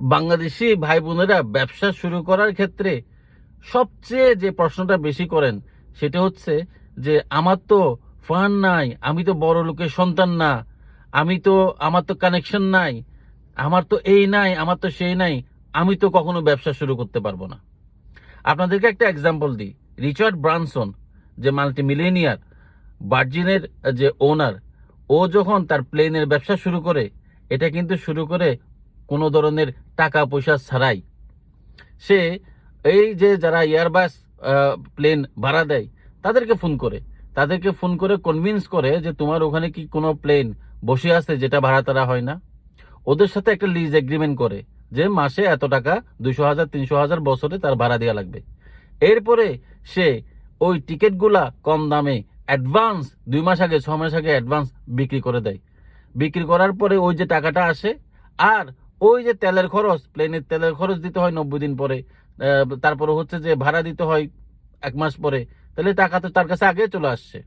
বাংলাদেশি ভাই বোনেরা ব্যবসা শুরু করার ক্ষেত্রে সবচেয়ে যে প্রশ্নটা বেশি করেন, সেটা হচ্ছে যে, আমার তো ফান্ড নাই, আমি তো বড় লোকের সন্তান না, আমি তো, আমার তো কানেকশন নাই, আমার তো এই নাই, আমার তো সেই নাই, আমি তো কখনো ব্যবসা শুরু করতে পারব না। আপনাদেরকে একটা এক্সাম্পল দিই। রিচার্ড ব্রানসন, যে মাল্টি মিলেনিয়ার ভার্জিনের যে ওনার ও যখন তার প্লেনের ব্যবসা শুরু করে, এটা কিন্তু শুরু করে কোনো ধরনের টাকা পয়সা ছাড়াই। সে এই যে যারা এয়ারবাস প্লেন ভাড়া দেয়, তাদেরকে ফোন করে। তাদেরকে ফোন করে কনভিন্স করে যে তোমার ওখানে কি কোনো প্লেন বসে আছে যেটা ভাড়া তারা হয় না। ওদের সাথে একটা লিজ এগ্রিমেন্ট করে যে মাসে এত টাকা, দুশো হাজার, তিনশো হাজার বছরে তার ভাড়া দেওয়া লাগবে। এরপরে সে ওই টিকিটগুলা কম দামে অ্যাডভান্স দুই মাস আগে, ছ মাস আগে অ্যাডভান্স বিক্রি করে দেয়। বিক্রি করার পরে ওই যে টাকাটা আসে, আর ওই যে তেলের খরচ প্লেনের তেলের খরচ দিতে হয় নব্বই দিন পরে তারপরে হচ্ছে যে ভাড়া দিতে হয় এক মাস পরে, তাহলে টাকা তো তার কাছে আগে চলে আসছে।